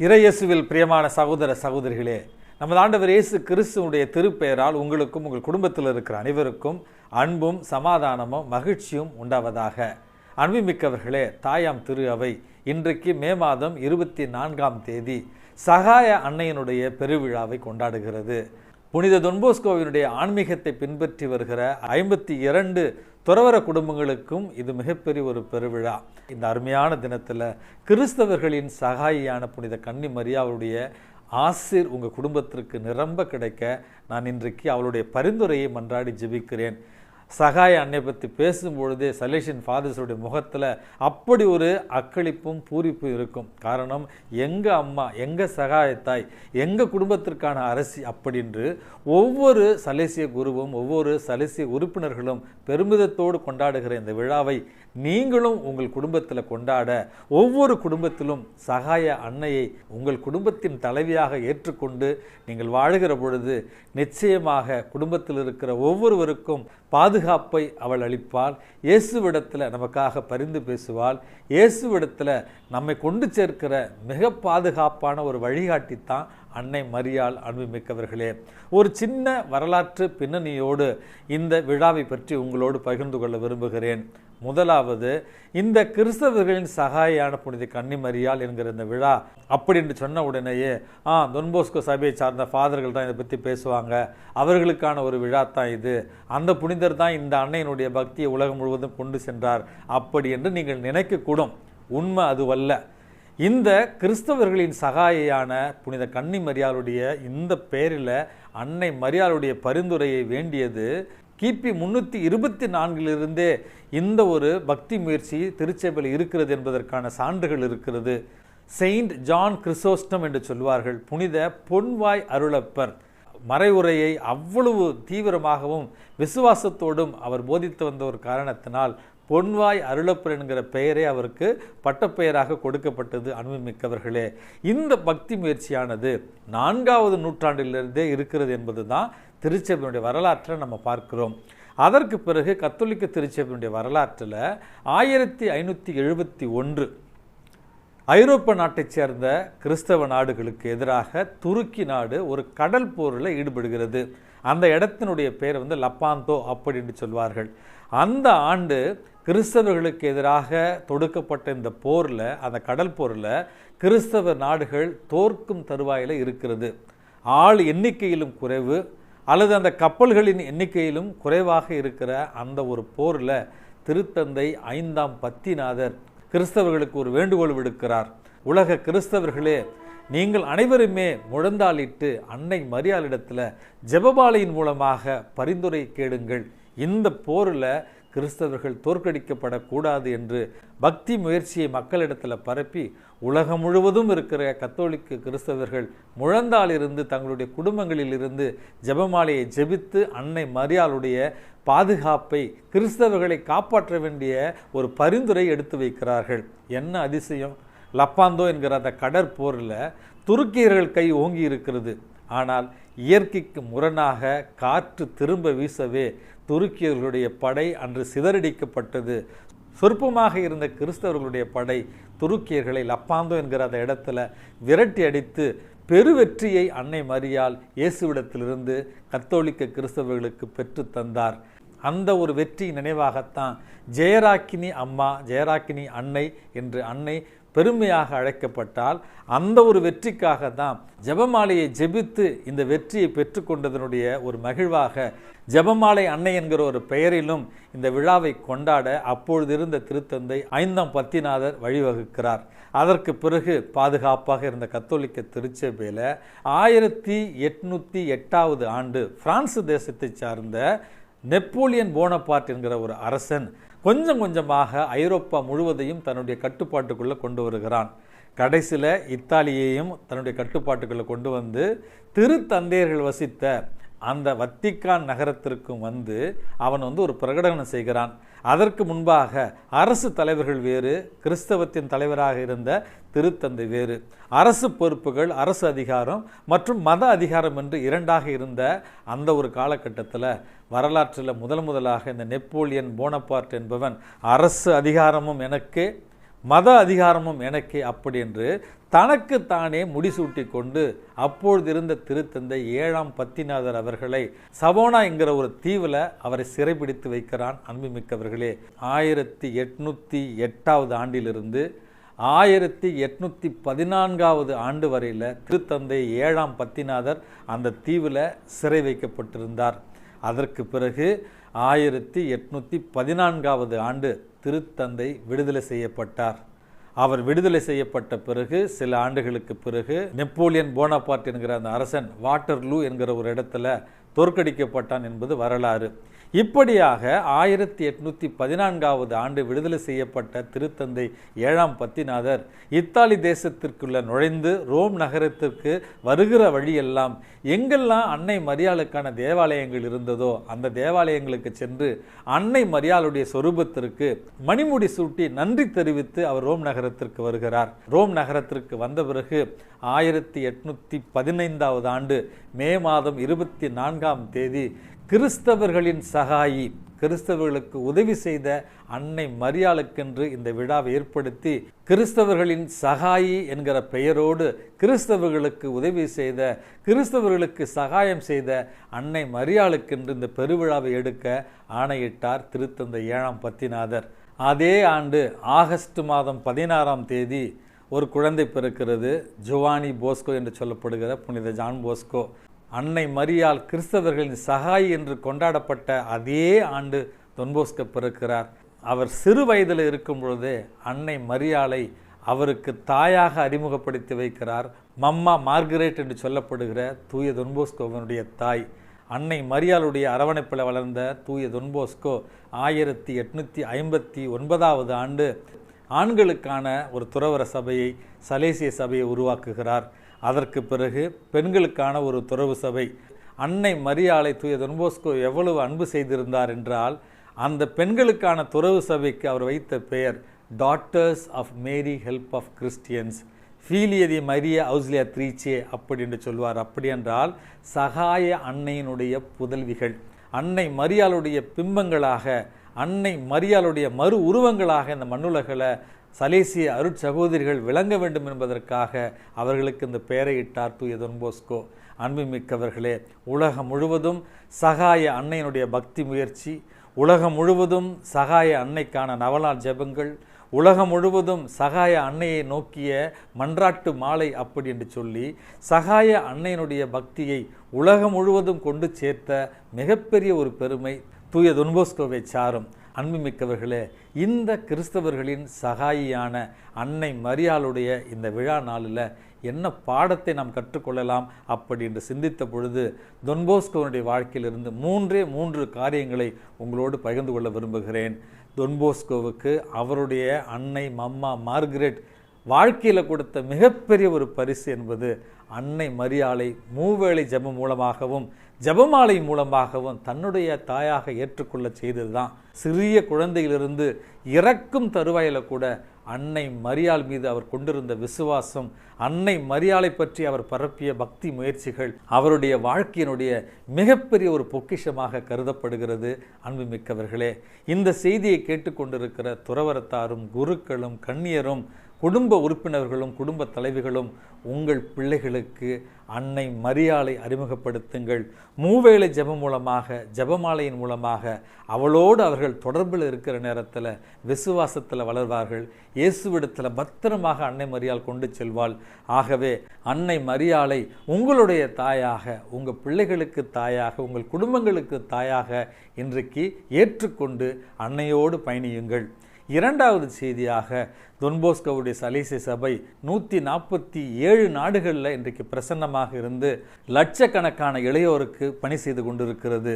இறையேசுவில் பிரியமான சகோதர சகோதரிகளே நமது ஆண்டவர் இயேசு கிறிஸ்துவனுடைய திருப்பெயரால் உங்களுக்கும் உங்கள் குடும்பத்தில் இருக்கிற அனைவருக்கும் அன்பும் சமாதானமும் மகிழ்ச்சியும் உண்டாவதாக. அன்புமிக்கவர்களே தாயாம் திரு அவை இன்றைக்கு மே மாதம் இருபத்தி நான்காம் தேதி சகாய அன்னையினுடைய பெருவிழாவை கொண்டாடுகிறது. புனித தொன்போஸ்கோவினுடைய ஆன்மீகத்தை பின்பற்றி வருகிற ஐம்பத்தி இரண்டு துறவர குடும்பங்களுக்கும் இது மிகப்பெரிய ஒரு பெருவிழா. இந்த அருமையான தினத்தில் கிறிஸ்தவர்களின் சகாயியான புனித கன்னி மரியாவுடைய ஆசிர் உங்கள் குடும்பத்திற்கு நிரம்ப கிடைக்க நான் இன்றைக்கு அவளுடைய பரிந்துரையை மன்றாடி ஜெபிக்கிறேன். சகாய அன்னை பற்றி பேசும்பொழுதே சலேஷன் ஃபாதர்ஸுடைய முகத்தில் அப்படி ஒரு அக்களிப்பும் பூரிப்பும் இருக்கும். காரணம் எங்கள் அம்மா எங்கள் சகாயத்தாய் எங்கள் குடும்பத்திற்கான அரசி அப்படின்று ஒவ்வொரு சலேசிய குருவும் ஒவ்வொரு சலேசிய உறுப்பினர்களும் பெருமிதத்தோடு கொண்டாடுகிற இந்த விழாவை நீங்களும் உங்கள் குடும்பத்தில் கொண்டாட ஒவ்வொரு குடும்பத்திலும் சகாய அன்னையை உங்கள் குடும்பத்தின் தலைவியாக ஏற்றுக்கொண்டு நீங்கள் வாழுகிற பொழுது நிச்சயமாக குடும்பத்தில் இருக்கிற ஒவ்வொருவருக்கும் பாதுகாப்பை அவள் அளிப்பாள். இயேசுவிடத்தில் நமக்காக பரிந்து பேசுவாள். இயேசுவிடத்தில் நம்மை கொண்டு சேர்க்கிற மிக பாதுகாப்பான ஒரு வழிகாட்டித்தான் அன்னை மரியாள் அன்புமிக்கவர்களே ஒரு சின்ன வரலாற்று பின்னணியோடு இந்த விழாவை பற்றி உங்களோடு பகிர்ந்து கொள்ள விரும்புகிறேன். முதலாவது இந்த கிறிஸ்தவர்களின் சகாயான புனித கன்னிமரியால் என்கிற இந்த விழா அப்படி என்று சொன்ன உடனேயே ஆ தொன்போஸ்கோ சபையை சார்ந்த ஃபாதர்கள் தான் இதை பற்றி பேசுவாங்க. அவர்களுக்கான ஒரு விழா தான் இது. அந்த புனிதர் தான் இந்த அன்னையினுடைய பக்தியை உலகம் முழுவதும் கொண்டு சென்றார். அப்படி என்று நீங்கள் நினைக்கக்கூடும். உண்மை அதுவல்ல. இந்த கிறிஸ்தவர்களின் சகாயியான புனித கன்னி மரியாளுடைய இந்த பெயரில் அன்னை மரியாளுடைய பரிந்துரையை வேண்டியது கிபி முன்னூற்றி இருபத்தி நான்கிலிருந்தே இந்த ஒரு பக்தி முயற்சி திருச்சபையில் இருக்கிறது என்பதற்கான சான்றுகள் இருக்கிறது. செயின்ட் ஜான் கிறிசோஸ்டம் என்று சொல்வார்கள். புனித பொன்வாய் அருளப்பர் மறைவுரையை அவ்வளவு தீவிரமாகவும் விசுவாசத்தோடும் அவர் போதித்து வந்த ஒரு காரணத்தினால் பொன்வாய் அருளப்பர் என்கிற பெயரே அவருக்கு பட்டப்பெயராக கொடுக்கப்பட்டது அன்புமிக்கவர்களே இந்த பக்தி முயற்சியானது நான்காவது நூற்றாண்டிலிருந்தே இருக்கிறது என்பது தான் திருச்சபையினுடைய வரலாற்றை நம்ம பார்க்கிறோம். அதற்கு பிறகு கத்தோலிக்க திருச்சபையினுடைய வரலாற்றில் ஆயிரத்தி ஐநூற்றி எழுபத்தி ஒன்று ஐரோப்ப நாட்டைச் சேர்ந்த கிறிஸ்தவ நாடுகளுக்கு எதிராக துருக்கி நாடு ஒரு கடல் போரில் ஈடுபடுகிறது. அந்த இடத்தினுடைய பேர் வந்து லப்பாந்தோ அப்படின்னு சொல்வார்கள். அந்த ஆண்டு கிறிஸ்தவர்களுக்கு எதிராக தொடுக்கப்பட்ட இந்த போரில் அந்த கடல் போரில் கிறிஸ்தவ நாடுகள் தோற்கும் தருவாயில் இருக்கிறது. ஆள் எண்ணிக்கையிலும் குறைவு அல்லது அந்த கப்பல்களின் எண்ணிக்கையிலும் குறைவாக இருக்கிற அந்த ஒரு போரில் திருத்தந்தை ஐந்தாம் பத்திநாதர் கிறிஸ்தவர்களுக்கு ஒரு வேண்டுகோள் விடுக்கிறார். உலக கிறிஸ்தவர்களே நீங்கள் அனைவருமே முழந்தாளிட்டு அன்னை மரியாளிடத்தில் ஜெபபாலையின் மூலமாக பரிந்துரை கேடுங்கள் இந்த போரில் கிறிஸ்தவர்கள் தோற்கடிக்கப்படக்கூடாது என்று பக்தி முயற்சியை மக்களிடத்தில் பரப்பி உலகம் முழுவதும் இருக்கிற கத்தோலிக்க கிறிஸ்தவர்கள் முழந்தாலிருந்து தங்களுடைய குடும்பங்களிலிருந்து ஜெபமாலையை ஜெபித்து அன்னை மரியாளுடைய பாதுகாப்பை கிறிஸ்தவர்களை காப்பாற்ற வேண்டிய ஒரு பரிந்துரை எடுத்து வைக்கிறார்கள். என்ன அதிசயம்? லப்பாந்தோ என்கிற அந்த கடற்போரில் துருக்கியர்கள் கை ஓங்கி இருக்கிறது. ஆனால் இயற்கைக்கு முரணாக காற்று திரும்ப வீசவே துருக்கியர்களுடைய படை அன்று சிதறடிக்கப்பட்டது. சொற்பமாக இருந்த கிறிஸ்தவர்களுடைய படை துருக்கியர்களை லப்பாந்தோ என்கிற அந்த இடத்துல விரட்டி அடித்து பெருவெற்றியை அன்னை மரியால் இயேசுவிடத்திலிருந்து கத்தோலிக்க கிறிஸ்தவர்களுக்கு பெற்று தந்தார். அந்த ஒரு வெற்றி நினைவாகத்தான் ஜெயராக்கினி அம்மா ஜெயராக்கினி அன்னை என்று அன்னை பெருமையாக அழைக்கப்பட்டால் அந்த ஒரு வெற்றிக்காக தான் ஜெபமாலையை ஜெபித்து இந்த வெற்றியை பெற்றுக்கொண்டதனுடைய ஒரு மகிழ்வாக ஜெபமாலை அன்னை என்கிற ஒரு பெயரிலும் இந்த விழாவை கொண்டாட அப்பொழுது இருந்த திருத்தந்தை ஐந்தாம் பத்திநாதர் வழிவகுக்கிறார். அதற்கு பிறகு பாதுகாப்பாக இருந்த கத்தோலிக்க திருச்சபையில் ஆயிரத்தி எட்நூற்றி எட்டாவது ஆண்டு பிரான்ஸ் தேசத்தை சார்ந்த நெப்போலியன் போனபார்ட் என்கிற ஒரு அரசன் கொஞ்சம் கொஞ்சமாக ஐரோப்பா முழுவதையும் தன்னுடைய கட்டுப்பாட்டுக்குள்ளே கொண்டு வருகிறான். கடைசியில் இத்தாலியையும் தன்னுடைய கட்டுப்பாட்டுக்குள்ளே கொண்டு வந்து திருத்தந்தையர்கள் வசித்த அந்த வத்திக்கான் நகரத்திற்கும் வந்து அவன் வந்து ஒரு பிரகடனம் செய்கிறான். அதற்கு முன்பாக அரசு தலைவர்கள் வேறு கிறிஸ்தவத்தின் தலைவராக இருந்த திருத்தந்தை வேறு. அரசு பொறுப்புகள் அரசு அதிகாரம் மற்றும் மத அதிகாரம் என்று இரண்டாக இருந்த அந்த ஒரு காலகட்டத்தில் வரலாற்றில் முதல் முதலாக இந்த நெப்போலியன் போனபார்ட் என்பவன் அரசு அதிகாரமும் எனக்கு மத அதிகாரமும் எனக்கே அப்படி என்று தனக்கு தானே முடிசூட்டி கொண்டு அப்பொழுது இருந்த திருத்தந்தை ஏழாம் பத்திநாதர் அவர்களை சவோனா என்கிற ஒரு தீவில் அவரை சிறைபிடித்து வைக்கிறான் அன்புமிக்கவர்களே. ஆயிரத்தி எட்நூற்றி எட்டாவது ஆண்டிலிருந்து ஆயிரத்தி எட்நூற்றி பதினான்காவது ஆண்டு வரையில் திருத்தந்தை ஏழாம் பத்திநாதர் அந்த தீவில் சிறை வைக்கப்பட்டிருந்தார். அதற்கு பிறகு ஆயிரத்தி எட்நூற்றி பதினான்காவது ஆண்டு திருத்தந்தை விடுதலை செய்யப்பட்டார். அவர் விடுதலை செய்யப்பட்ட பிறகு சில ஆண்டுகளுக்கு பிறகு நெப்போலியன் போனாபார்ட் என்கிற அந்த அரசன் வாட்டர்லூ என்கிற ஒரு இடத்துல தோற்கடிக்கப்பட்டான் என்பது வரலாறு. இப்படியாக ஆயிரத்தி எட்நூற்றி பதினான்காவது ஆண்டு விடுதலை செய்யப்பட்ட திருத்தந்தை ஏழாம் பத்திநாதர் இத்தாலி தேசத்திற்குள்ள நுழைந்து ரோம் நகரத்திற்கு வருகிற வழியெல்லாம் எங்கெல்லாம் அன்னை மரியாளுக்கான தேவாலயங்கள் இருந்ததோ அந்த தேவாலயங்களுக்கு சென்று அன்னை மரியாளுடைய சொரூபத்திற்கு மணிமுடி சூட்டி நன்றி தெரிவித்து அவர் ரோம் நகரத்திற்கு வருகிறார். ரோம் நகரத்திற்கு வந்த பிறகு ஆயிரத்தி எட்நூற்றி பதினைந்தாவது ஆண்டு மே மாதம் இருபத்தி நான்காம் தேதி கிறிஸ்தவர்களின் சகாயி கிறிஸ்தவர்களுக்கு உதவி செய்த அன்னை மரியாளுக்கென்று இந்த விழாவை ஏற்படுத்தி கிறிஸ்தவர்களின் சகாயி என்கிற பெயரோடு கிறிஸ்தவர்களுக்கு உதவி செய்த கிறிஸ்தவர்களுக்கு சகாயம் செய்த அன்னை மரியாளுக்கென்று இந்த பெருவிழாவை எடுக்க ஆணையிட்டார் திருத்தந்தை ஏழாம் பத்திநாதர். அதே ஆண்டு ஆகஸ்ட் மாதம் பதினாறாம் தேதி ஒரு குழந்தை பிறக்கிறது ஜுவானி போஸ்கோ என்று சொல்லப்படுகிற புனித ஜான் போஸ்கோ. அன்னை மரியால் கிறிஸ்தவர்களின் சகாய் என்று கொண்டாடப்பட்ட அதே ஆண்டு தொன்போஸ்க பிறக்கிறார். அவர் சிறு வயதில் இருக்கும் பொழுதே அன்னை மரியாளை அவருக்கு தாயாக அறிமுகப்படுத்தி வைக்கிறார். மம்மா மார்கரேட் என்று சொல்லப்படுகிற தூய தொன்போஸ்கோவனுடைய தாய். அன்னை மரியாளுடைய அரவணைப்பில் வளர்ந்த தூய தொன்போஸ்கோ ஆயிரத்தி எட்நூற்றி ஐம்பத்தி ஒன்பதாவது ஆண்டு ஆண்களுக்கான ஒரு துறவர சபையை சலேசிய சபையை உருவாக்குகிறார். அதற்கு பிறகு பெண்களுக்கான ஒரு துறவு சபை. அன்னை மரியாளை தூய தொன்போஸ்கோ எவ்வளவு அன்பு செய்திருந்தார் என்றால் அந்த பெண்களுக்கான துறவு சபைக்கு அவர் வைத்த பெயர் daughters of Mary help of Christians ஃபீலியதி மரிய அவுஸ்லியா த்ரீச்சே அப்படி என்று சொல்வார். அப்படி என்றால் சகாய அன்னையினுடைய புதல்விகள் அன்னை மரியாளுடைய பிம்பங்களாக அன்னை மரியாளுடைய மறு உருவங்களாக இந்த மண்ணுலகில் சலேசிய அருட்சகோதரிகள் விளங்க வேண்டும் என்பதற்காக அவர்களுக்கு இந்த பெயரை இட்டார் தூய தொன்போஸ்கோ. அன்புமிக்கவர்களே உலகம் முழுவதும் சகாய அன்னையினுடைய பக்தி முயற்சி உலகம் முழுவதும் சகாய அன்னைக்கான நவலார் ஜெபங்கள் உலகம் முழுவதும் சகாய அன்னையை நோக்கிய மன்றாட்டு மாலை அப்படி என்று சொல்லி சகாய அன்னையினுடைய பக்தியை உலகம் முழுவதும் கொண்டு சேர்த்த மிகப்பெரிய ஒரு பெருமை தூய துன்போஸ்கோவை சாரும். அன்புமிக்கவர்களே இந்த கிறிஸ்தவர்களின் சகாயியான அன்னை மரியாளுடைய இந்த விழா நாளில் என்ன பாடத்தை நாம் கற்றுக்கொள்ளலாம் அப்படி என்று சிந்தித்த பொழுது தொன்போஸ்கோனுடைய வாழ்க்கையிலிருந்து மூன்றே மூன்று காரியங்களை உங்களோடு பகிர்ந்து கொள்ள விரும்புகிறேன். தொன்போஸ்கோவுக்கு அவருடைய அன்னை மம்மா மார்கரெட் வாழ்க்கையில் கொடுத்த மிகப்பெரிய ஒரு பரிசு என்பது அன்னை மரியாளை மூவேளை ஜபம் மூலமாகவும் ஜெபமாலை மூலமாகவும் தன்னுடைய தாயாக ஏற்றுக்கொள்ள செய்தது தான் சிறிய குழந்தையிலிருந்து இறக்கும் தருவாயில் கூட அன்னை மரியாள் மீது அவர் கொண்டிருந்த விசுவாசம் அன்னை மரியாளை பற்றி அவர் பரப்பிய பக்தி முயற்சிகள் அவருடைய வாழ்க்கையினுடைய மிகப்பெரிய ஒரு பொக்கிஷமாக கருதப்படுகிறது. அன்புமிக்கவர்களே இந்த செய்தியை கேட்டுக்கொண்டிருக்கிற துறவரத்தாரும் குருக்களும் கண்ணியரும் குடும்ப உறுப்பினர்களும் குடும்ப தலைவிகளும் உங்கள் பிள்ளைகளுக்கு அன்னை மரியாளை அறிமுகப்படுத்துங்கள். மூவேளை ஜெபம் மூலமாக ஜபமாலையின் மூலமாக அவளோடு அவர்கள் தொடர்பில் இருக்கிற நேரத்தில் விசுவாசத்தில் வளர்வார்கள். இயேசுவிடத்தில் பத்திரமாக அன்னை மரியாள் கொண்டு செல்வாள். ஆகவே அன்னை மரியாளை உங்களுடைய தாயாக உங்கள் பிள்ளைகளுக்கு தாயாக உங்கள் குடும்பங்களுக்கு தாயாக இன்றைக்கு ஏற்றுக்கொண்டு அன்னையோடு பயணியுங்கள். இரண்டாவது செய்தியாக தொன்போஸ்கோவுடைய சலேசிய சபை நூற்றி நாற்பத்தி ஏழு நாடுகளில் இன்றைக்கு பிரசன்னமாக இருந்து லட்சக்கணக்கான இளையோருக்கு பணி செய்து கொண்டிருக்கிறது.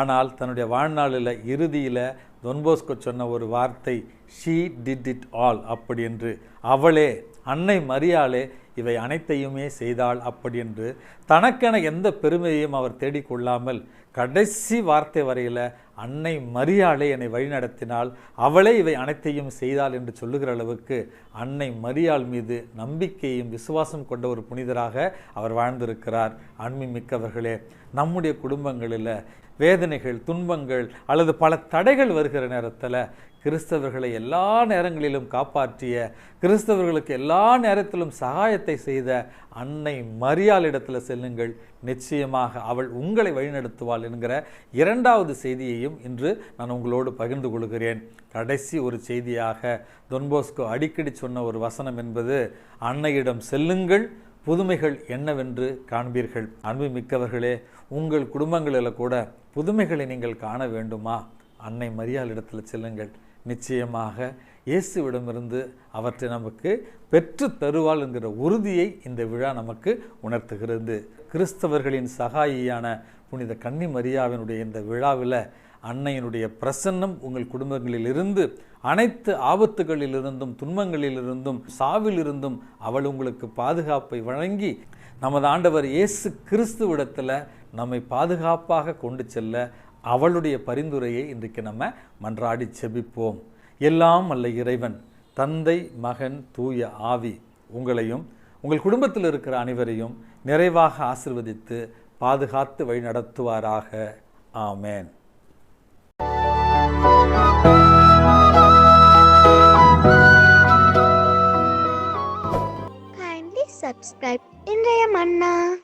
ஆனால் தன்னுடைய வாழ்நாளில் இறுதியில் தொன்போஸ்கோ சொன்ன ஒரு வார்த்தை ஷீ டிட் இட் ஆல் அப்படி என்று. அவளே அன்னை மரியாளே இவை அனைத்தையுமே செய்தாள் அப்படி என்று தனக்கென எந்த பெருமையையும் அவர் தேடிக்கொள்ளாமல் கடைசி வார்த்தை வரையில் அன்னை மரியாளே என்னை வழிநடத்தினால் அவளே இவை அனைத்தையும் செய்தாள் என்று சொல்லுகிற அளவுக்கு அன்னை மரியாள் மீது நம்பிக்கையும் விசுவாசம் கொண்ட ஒரு புனிதராக அவர் வாழ்ந்திருக்கிறார். அண்மை மிக்கவர்களே நம்முடைய குடும்பங்களில் வேதனைகள் துன்பங்கள் அல்லது பல தடைகள் வருகிற நேரத்தில் கிறிஸ்தவர்களை எல்லா நேரங்களிலும் காப்பாற்றிய கிறிஸ்தவர்களுக்கு எல்லா நேரத்திலும் சகாயத்தை செய்த அன்னை மரியாளிடத்தில் செல்லுங்கள். நிச்சயமாக அவள் உங்களை வழிநடத்துவாள் என்கிற இரண்டாவது செய்தியையும் இன்று நான் உங்களோடு பகிர்ந்து கொள்கிறேன். கடைசி ஒரு செய்தியாக தொன்போஸ்கோ அடிக்கடி சொன்ன ஒரு வசனம் என்பது அன்னையிடம் செல்லுங்கள் புதுமைகள் என்னவென்று காண்பீர்கள். அன்பு மிக்கவர்களே உங்கள் குடும்பங்களில் கூட புதுமைகளை நீங்கள் காண வேண்டுமா? அன்னை மரியாளிடத்தில் செல்லுங்கள். நிச்சயமாக இயேசுவிடமிருந்து அவற்றை நமக்கு பெற்று தருவாள் என்கிற உறுதியை இந்த விழா நமக்கு உணர்த்துகிறது. கிறிஸ்தவர்களின் சகாயியான புனித கன்னி மரியாவினுடைய இந்த விழாவில் அன்னையினுடைய பிரசன்னம் உங்கள் குடும்பங்களில் இருந்து அனைத்து ஆபத்துகளிலிருந்தும் துன்பங்களிலிருந்தும் சாவிலிருந்தும் அவள் உங்களுக்கு பாதுகாப்பை வழங்கி நமது ஆண்டவர் இயேசு கிறிஸ்துவிடத்தில் நம்மை பாதுகாப்பாக கொண்டு செல்ல அவளுடைய பரிந்துரையை இன்றைக்கு நம்ம மன்றாடி செபிப்போம். எல்லாம் அல்ல இறைவன் தந்தை மகன் தூய ஆவி உங்களையும் உங்கள் குடும்பத்தில் இருக்கிற அனைவரையும் நிறைவாக ஆசிர்வதித்து பாதுகாத்து வழி நடத்துவாராக. ஆமேன். Kindly subscribe இன்றைய மன்னா.